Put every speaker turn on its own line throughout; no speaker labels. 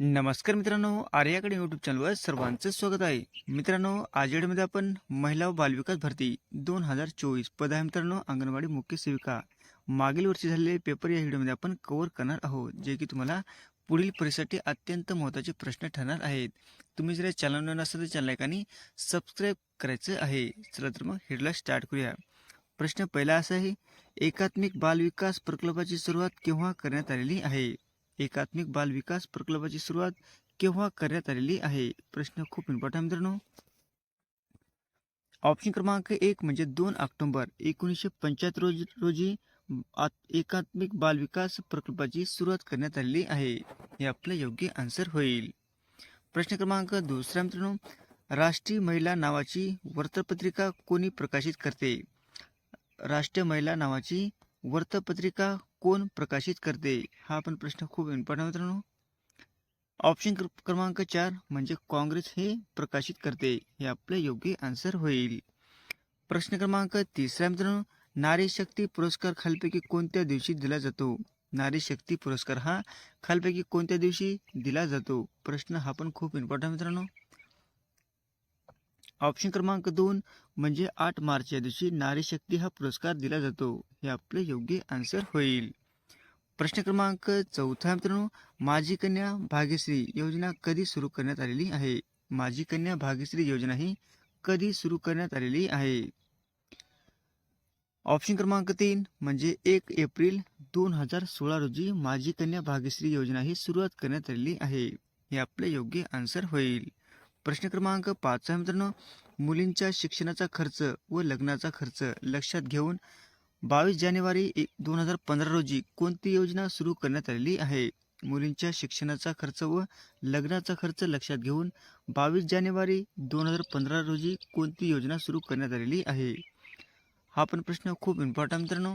नमस्कार मित्रांनो आर्याकडे यूट्यूब चॅनलवर सर्वांचं स्वागत आहे. मित्रांनो आज या आपण महिला व बालविकास भरती दोन हजार चोवीस पद आहे मित्रांनो अंगणवाडी मुख्य सेविका. मागील वर्षी झालेले पेपर या व्हिडिओमध्ये आपण कव्हर करणार आहोत जे की तुम्हाला पुढील परीक्षेसाठी अत्यंत महत्त्वाचे प्रश्न ठरणार आहेत. तुम्ही जर चॅनल नवीन तर चॅनल आणि सबस्क्राईब करायचं आहे. चला तर मग हेडला स्टार्ट करूया. प्रश्न पहिला असा आहे एकात्मिक बालविकास प्रकल्पाची सुरुवात केव्हा करण्यात आलेली आहे? एकात्मिक बाल विकास प्रकल्पाची सुरुवात केव्हा करण्यात आलेली आहे? प्रश्न खूप इम्पॉर्टंट मित्रांनो. ऑप्शन क्रमांक एक म्हणजे दोन ऑक्टोंबर एकोणीसशे पंच्याहत्तर रोजी रोजी एकात्मिक बाल विकास प्रकल्पाची सुरुवात करण्यात आलेली आहे. हे आपलं योग्य आन्सर होईल. प्रश्न क्रमांक दुसरा मित्रांनो. राष्ट्रीय महिला नावाची वृत्तपत्रिका कोणी प्रकाशित करते? राष्ट्रीय महिला नावाची वृत्तपत्रिका कोण प्रकाशित करते? हा पण प्रश्न खूप इम्पॉर्टंट मित्रांनो. ऑप्शन क्र- क्रमांक चार म्हणजे काँग्रेस हे प्रकाशित करते हे आपले योग्य आन्सर होईल. प्रश्न क्रमांक तिसरा मित्रांनो. नारी शक्ती पुरस्कार खालपैकी कोणत्या दिवशी दिला जातो? नारी शक्ती पुरस्कार हा खालपैकी कोणत्या दिवशी दिला जातो? प्रश्न हा पण खूप इम्पॉर्टंट मित्रांनो. ऑप्शन क्रमांक दोन म्हणजे आठ मार्च या दिवशी नारी शक्ती हा पुरस्कार दिला जातो. हे आपले योग्य आन्सर होईल. प्रश्न क्रमांक चौथा मित्रांनो माझी कन्या भाग्यश्री योजना कधी सुरू करण्यात आलेली आहे? माझी कन्या भाग्यश्री योजना ही कधी सुरू करण्यात आलेली आहे? ऑप्शन क्रमांक तीन म्हणजे एक एप्रिल दोन हजार सोळा रोजी माझी कन्या भाग्यश्री योजना ही सुरुवात करण्यात आलेली आहे. हे आपले योग्य आन्सर होईल. प्रश्न क्रमांक पाच मित्रांनो मुलींच्या शिक्षणाचा खर्च व लग्नाचा खर्च लक्षात घेऊन बावीस जानेवारी एक दोन हजार पंधरा रोजी कोणती योजना सुरू करण्यात आलेली आहे? मुलींच्या शिक्षणाचा खर्च व लग्नाचा खर्च लक्षात घेऊन बावीस जानेवारी दोन हजार पंधरा रोजी कोणती योजना सुरू करण्यात आलेली आहे? हा पण प्रश्न खूप इम्पॉर्टंट मित्रांनो.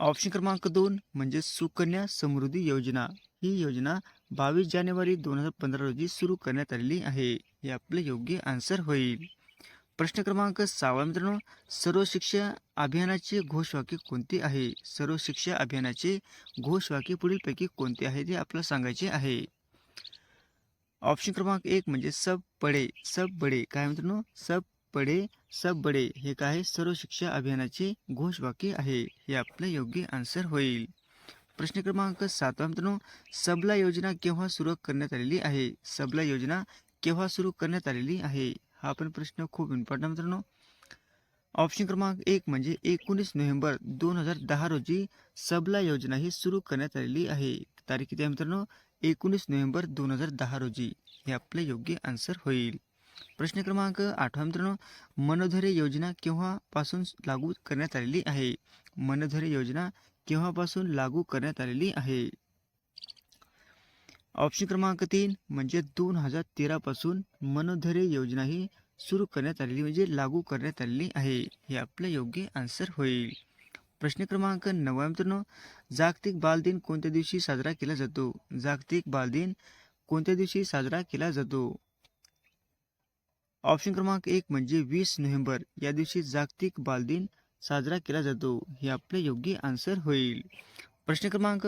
ऑप्शन क्रमांक दोन म्हणजे सुकन्या समृद्धी योजना. ही योजना बावीस जानेवारी दोन हजार पंधरा रोजी सुरू करण्यात आलेली आहे. हे आपले योग्य आन्सर होईल. प्रश्न क्रमांक सहावा मित्रांनो सर्व शिक्षा अभियानाचे घोषवाक्य कोणते आहे? सर्व शिक्षा अभियानाचे घोषवाक्य पुढीलपैकी कोणते आहे ते आपल्याला सांगायचे आहे. ऑप्शन क्रमांक एक म्हणजे सब पडे सब बडे काय मित्रांनो? सब पडे सब बडे हे काय आहे? सर्व शिक्षा अभियानाचे घोषवाक्य आहे. हे आपलं योग्य आन्सर होईल. प्रश्न क्रमांक सातवा मित्रांनो सबला योजना केव्हा सुरू करण्यात आलेली आहे? सबला योजना केव्हा सुरू करण्यात आलेली आहे हा पण प्रश्न खूप इम्पॉर्टंट मित्रांनो. ऑप्शन क्रमांक एक म्हणजे एकोणीस नोव्हेंबर दोन हजार दहा रोजी सबला योजना ही सुरू करण्यात आलेली आहे. तारीख किती आहे मित्रांनो? एकोणीस नोव्हेंबर दोन हजार दहा रोजी. हे आपले योग्य आन्सर होईल. प्रश्न क्रमांक आठवा मित्रांनो. मनोधरे योजना केव्हापासून लागू करण्यात आलेली आहे? मनोधरे योजना केव्हापासून लागू करण्यात आलेली आहे? ऑप्शन क्रमांक तीन म्हणजे दोन हजार तेरापासून मनोधरे योजना ही सुरू करण्यात आलेली म्हणजे लागू करण्यात आलेली आहे. हे आपलं योग्य आन्सर होईल. प्रश्न क्रमांक नववा मित्रांनो जागतिक बालदिन कोणत्या दिवशी साजरा केला जातो? जागतिक बालदिन कोणत्या दिवशी साजरा केला जातो? ऑप्शन क्रमांक एक म्हणजे वीस नोव्हेंबर या दिवशी जागतिक बालदिन साजरा केला जातो. हे आपले योग्य आन्सर होईल. प्रश्न क्रमांक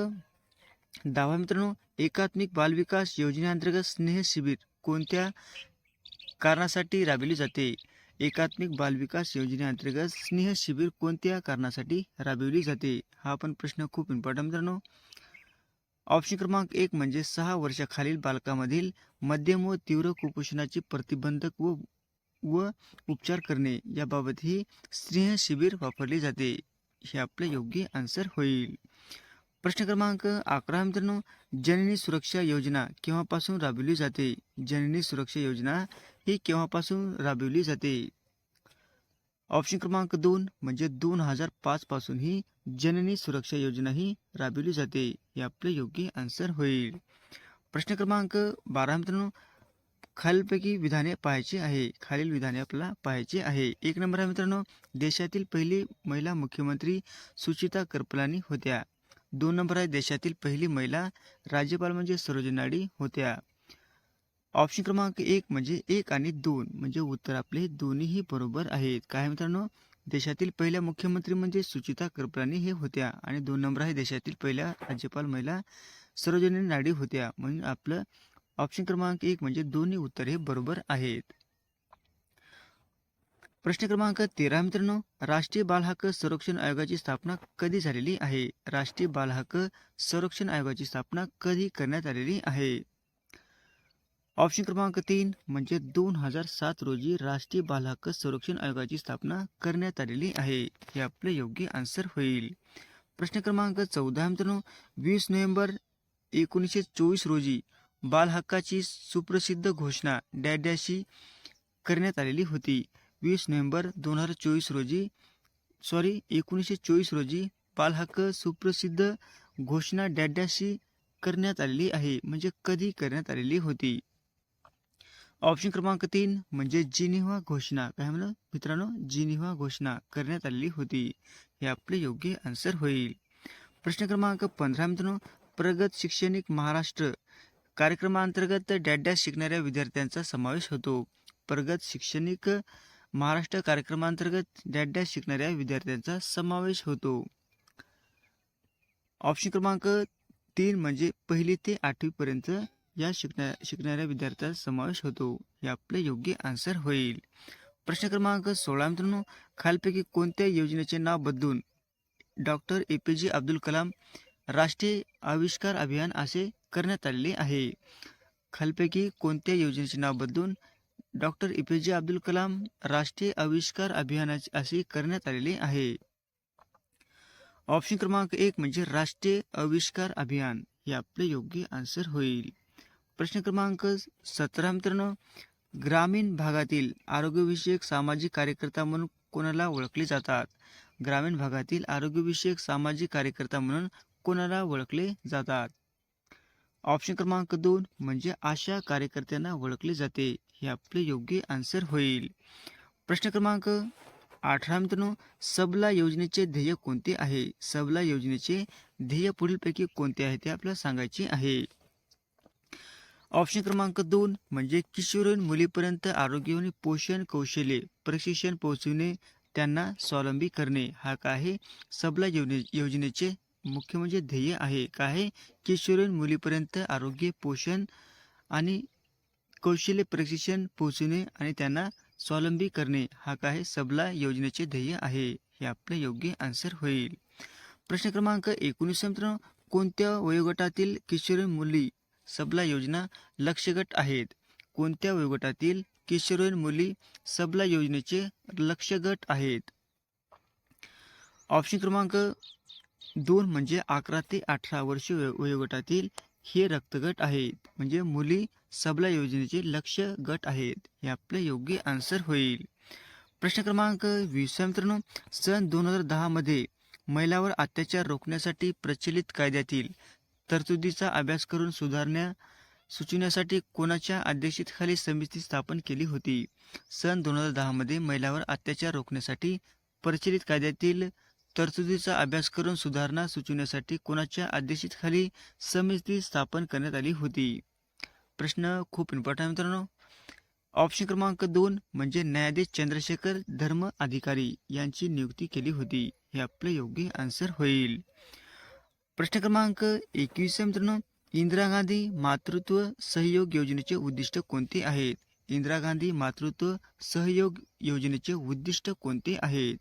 दहावा मित्रांनो एकात्मिक बालविकास योजनेअंतर्गत स्नेह शिबिर कोणत्या कारणासाठी राबविली जाते? एकात्मिक बालविकास योजनेअंतर्गत स्नेह शिबिर कोणत्या कारणासाठी राबविली जाते? हा पण प्रश्न खूप इम्पॉर्टंट मित्रांनो. ऑप्शन क्रमांक एक म्हणजे सहा वर्षाखालील बालकामधील मध्यम व तीव्र कुपोषणाचे प्रतिबंधक व व उपचार करणे. याबाबत ही स्नेह शिबिर वापरले जाते. हे आपले योग्य आन्सर होईल. प्रश्न क्रमांक अकरा मित्रांनो जननी सुरक्षा योजना केव्हापासून राबविली जाते? जननी सुरक्षा योजना ही केव्हापासून राबविली जाते? ऑप्शन क्रमांक दोन म्हणजे दोन हजार पाच पासून ही जननी सुरक्षा योजना ही राबविली जाते. हे आपले योग्य आन्सर होईल. प्रश्न क्रमांक बारा मित्रांनो खालीलपैकी विधाने पाहायची आहे. खालील विधाने आपल्याला पाहायची आहे. एक नंबर आहे मित्रांनो देशातील पहिली महिला मुख्यमंत्री सुचिता करपलानी होत्या. दोन नंबर आहे देशातील पहिली महिला राज्यपाल म्हणजे सरोजिनी नायडू होत्या. ऑप्शन क्रमांक एक म्हणजे एक आणि दोन म्हणजे उत्तर आपले दोन्हीही बरोबर आहेत. काय मित्रांनो? देशातील पहिल्या मुख्यमंत्री म्हणजे सुचिता कृपलानी हे होत्या आणि दोन नंबर आहे देशातील पहिल्या राज्यपाल महिला सरोजनी नाडी होत्या. म्हणून आपलं ऑप्शन क्रमांक एक म्हणजे दोन्ही उत्तर हे बरोबर आहेत. प्रश्न क्रमांक तेरा मित्रांनो. राष्ट्रीय बालहक्क संरक्षण आयोगाची स्थापना कधी झालेली आहे? राष्ट्रीय बालहक्क संरक्षण आयोगाची स्थापना कधी करण्यात आलेली आहे? ऑप्शन क्रमांक तीन म्हणजे दोन हजार सात रोजी राष्ट्रीय बालहक्क संरक्षण आयोगाची स्थापना करण्यात आलेली आहे. हे आपले योग्य आन्सर होईल. प्रश्न क्रमांक चौदा मित्रांनो. वीस नोव्हेंबर एकोणीसशे चोवीस रोजी बालहक्काची सुप्रसिद्ध घोषणा डॅडॅशी करण्यात आलेली होती. वीस नोव्हेंबर दोन हजार चोवीस रोजी सॉरी एकोणीसशे चोवीस रोजी बालहक्क सुप्रसिद्ध घोषणा डॅड्याशी करण्यात आलेली आहे. म्हणजे कधी करण्यात आलेली होती? ऑप्शन क्रमांक तीन म्हणजे जिनिव्हा घोषणा. काय म्हणलं? मित्रांनो जिनिव्हा घोषणा करण्यात आलेली होती. हे आपले योग्य आन्सर होईल. प्रश्न क्रमांक पंधरा मित्रांनो प्रगत शैक्षणिक महाराष्ट्र कार्यक्रमांतर्गत डॅड्या शिकणाऱ्या विद्यार्थ्यांचा समावेश होतो. प्रगत शैक्षणिक महाराष्ट्र कार्यक्रमांतर्गत डॅडॅश शिकणाऱ्या विद्यार्थ्यांचा समावेश होतो. ऑप्शन क्रमांक तीन म्हणजे पहिली ते आठवीपर्यंत या शिकण्या शिकणाऱ्या विद्यार्थ्यांचा समावेश होतो. हे आपले योग्य आन्सर होईल. प्रश्न क्रमांक सोळा मित्रांनो खालपैकी कोणत्या योजनेचे नाव बदलून डॉक्टर ए पी जे अब्दुल कलाम राष्ट्रीय आविष्कार अभियान असे करण्यात आलेले आहे? खालपैकी कोणत्या योजनेचे नाव बदलून डॉक्टर ए पी जे अब्दुल कलाम राष्ट्रीय आविष्कार अभियानाचे असे करण्यात आलेले आहे. ऑप्शन क्रमांक एक म्हणजे राष्ट्रीय आविष्कार अभियान. हे आपले योग्य आन्सर होईल. प्रश्न क्रमांक सतरा मित्रांनो ग्रामीण भागातील आरोग्यविषयक सामाजिक कार्यकर्ता म्हणून कोणाला ओळखले जातात? ग्रामीण भागातील आरोग्यविषयक सामाजिक कार्यकर्ता म्हणून कोणाला ओळखले जातात? ऑप्शन क्रमांक दोन म्हणजे आशा कार्यकर्त्यांना ओळखले जाते. हे आपले योग्य आन्सर होईल. प्रश्न क्रमांक अठरा मित्रांनो सबला योजनेचे ध्येय कोणते आहे? सबला योजनेचे ध्येय पुढीलपैकी कोणते आहे ते आपल्याला सांगायचे आहे. ऑप्शन क्रमांक दोन म्हणजे किशोरवयीन मुलीपर्यंत आरोग्य आणि पोषण कौशल्य प्रशिक्षण पोहोचविणे त्यांना स्वावलंबी करणे. हा काय आहे? सबला योजने योजनेचे मुख्य म्हणजे ध्येय आहे. काय आहे? किशोरवयीन मुलीपर्यंत आरोग्य पोषण आणि कौशल्य प्रशिक्षण पोहोचणे आणि त्यांना स्वावलंबी करणे हा काय सबला योजनेचे ध्येय आहे हे आपले योग्य आन्सर होईल. प्रश्न क्रमांक एकोणीस कोणत्या वयोगटातील किशोरवयीन मुली सबला योजना लक्ष्यगट आहेत? कोणत्या वयोगटातील किशोरवयीन मुली सबला योजनेचे लक्ष्यगट आहेत? ऑप्शन क्रमांक दोन म्हणजे अकरा ते अठरा वर्ष वयोगटातील हे रक्तगट आहेत. म्हणजे मुली सबला योजनेचे लक्ष गट आहेत. हे आपले योग्य आन्सर होईल. प्रश्न क्रमांक वीस मित्रांनो. सन दोन हजार दहामध्ये महिलावर अत्याचार रोखण्यासाठी प्रचलित कायद्यातील तरतुदीचा अभ्यास करून सुधारण्या सुचविण्यासाठी कोणाच्या अध्यक्षतेखाली समिती स्थापन केली होती? सन दोन हजार दहामध्ये महिलावर अत्याचार रोखण्यासाठी प्रचलित कायद्यातील तरतुदीचा अभ्यास करून सुधारणा सुचवण्यासाठी कोणाच्या अध्यक्षतेखाली समिती स्थापन करण्यात आली होती? प्रश्न खूप इम्पॉर्टंट आहे मित्रांनो. ऑप्शन क्रमांक दोन म्हणजे न्यायाधीश चंद्रशेखर धर्म अधिकारी यांची नियुक्ती केली होती. हे आपले योग्य आन्सर होईल. प्रश्न क्रमांक एकवीस मित्रांनो. इंदिरा गांधी मातृत्व सहयोग योजनेचे उद्दिष्ट कोणते आहेत? इंदिरा गांधी मातृत्व सहयोग योजनेचे उद्दिष्ट कोणते आहेत?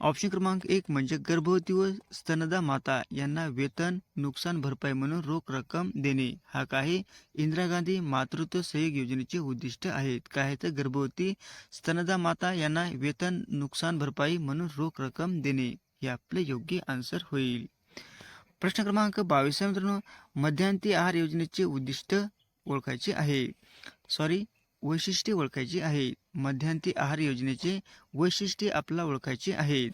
ऑप्शन क्रमांक एक म्हणजे गर्भवती व स्तनदा माता यांना वेतन नुकसान भरपाई म्हणून रोख रक्कम देणे. हा काही इंदिरा गांधी मातृत्व सहयोग योजनेचे उद्दिष्ट आहेत. काय तर गर्भवती स्तनदा माता यांना वेतन नुकसान भरपाई म्हणून रोख रक्कम देणे. हे आपले योग्य आन्सर होईल. प्रश्न क्रमांक बावीस मित्रांनो. मध्यांती आहार योजनेचे उद्दिष्ट ओळखायचे आहे. सॉरी वैशिष्ट्ये ओळखायची आहे मध्यांती आहार योजनेचे वैशिष्ट्ये आपल्याला ओळखायचे आहेत.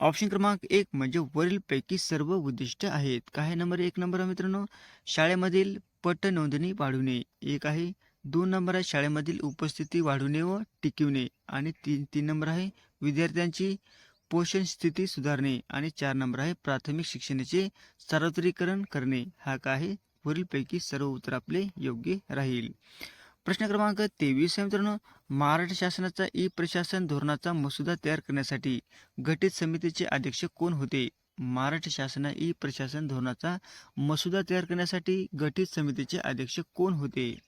ऑप्शन क्रमांक एक म्हणजे वरीलपैकी सर्व उद्दिष्ट आहेत. काय नंबर एक? नंबर मित्रांनो शाळेमधील पट नोंदणी वाढवणे. एक आहे दोन नंबर आहे शाळेमधील उपस्थिती वाढवणे व टिकवणे. आणि तीन तीन नंबर आहे विद्यार्थ्यांची पोषण स्थिती सुधारणे. आणि चार नंबर आहे प्राथमिक शिक्षणाचे सार्वत्रिकरण करणे. हा काय आहे? वरीलपैकी सर्व उत्तर आपले योग्य राहील. प्रश्न क्रमांक तेवीस आहे मित्रांनो. महाराष्ट्र शासनाचा ई प्रशासन धोरणाचा मसुदा तयार करण्यासाठी गठीत समितीचे अध्यक्ष कोण होते? महाराष्ट्र शासना ई प्रशासन धोरणाचा मसुदा तयार करण्यासाठी गठीत समितीचे अध्यक्ष कोण होते?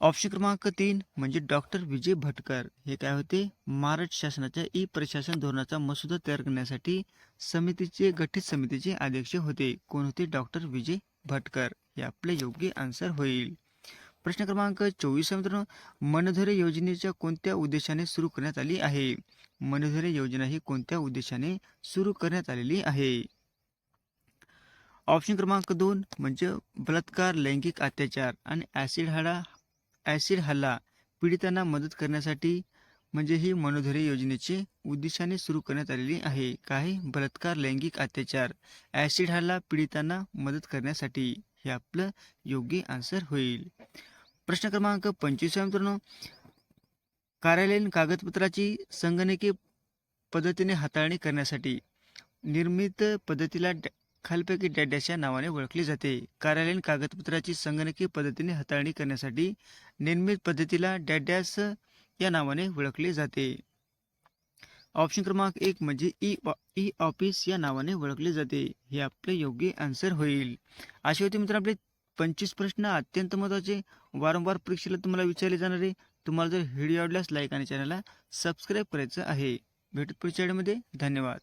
ऑप्शन क्रमांक तीन म्हणजे डॉक्टर विजय भटकर. हे काय होते? महाराष्ट्र शासनाच्या ई प्रशासन धोरणाचा मसुदा तयार करण्यासाठी समितीचे गठीत समितीचे अध्यक्ष होते. कोण होते? डॉक्टर विजय भटकर हे आपले योग्य आन्सर होईल. प्रश्न क्रमांक चोवीस मित्रांनो. मनधरे योजनेच्या कोणत्या उद्देशाने सुरू करण्यात आली आहे? मनधरे योजना ही कोणत्या उद्देशाने सुरू करण्यात आलेली आहे? ऑप्शन क्रमांक दोन म्हणजे बलात्कार लैंगिक अत्याचार आणि ॲसिड हाडा ॲसिड हल्ला पीडितांना मदत करण्यासाठी म्हणजे ही मनोधरी योजनेचे उद्देशाने सुरू करण्यात आलेली आहे. काही बलात्कार लैंगिक अत्याचार ॲसिड हल्ला पीडितांना मदत करण्यासाठी हे आपलं योग्य आन्सर होईल. प्रश्न क्रमांक पंचवीस मित्रांनो. कार्यालयीन कागदपत्राची संगणकीय पद्धतीने हाताळणी करण्यासाठी निर्मित पद्धतीला डॅ- खालपैकी डॅड्याच्या नावाने ओळखले जाते. कार्यालयीन कागदपत्राची संगणकीय पद्धतीने हाताळणी करण्यासाठी निर्मित पद्धतीला डॅडॅस या नावाने ओळखले जाते. ऑप्शन क्रमांक एक म्हणजे ई ई ऑफिस या नावाने ओळखले जाते. हे आपले योग्य आन्सर होईल. असे होते मित्र आपले पंचवीस प्रश्न अत्यंत महत्त्वाचे. वारंवार परीक्षेला तुम्हाला विचारले जाणारे तुम्हाला जर व्हिडिओ आवडल्यास लाईक आणि चॅनलला सबस्क्राईब करायचं आहे. भेटत पुढच्या वेळेमध्ये धन्यवाद.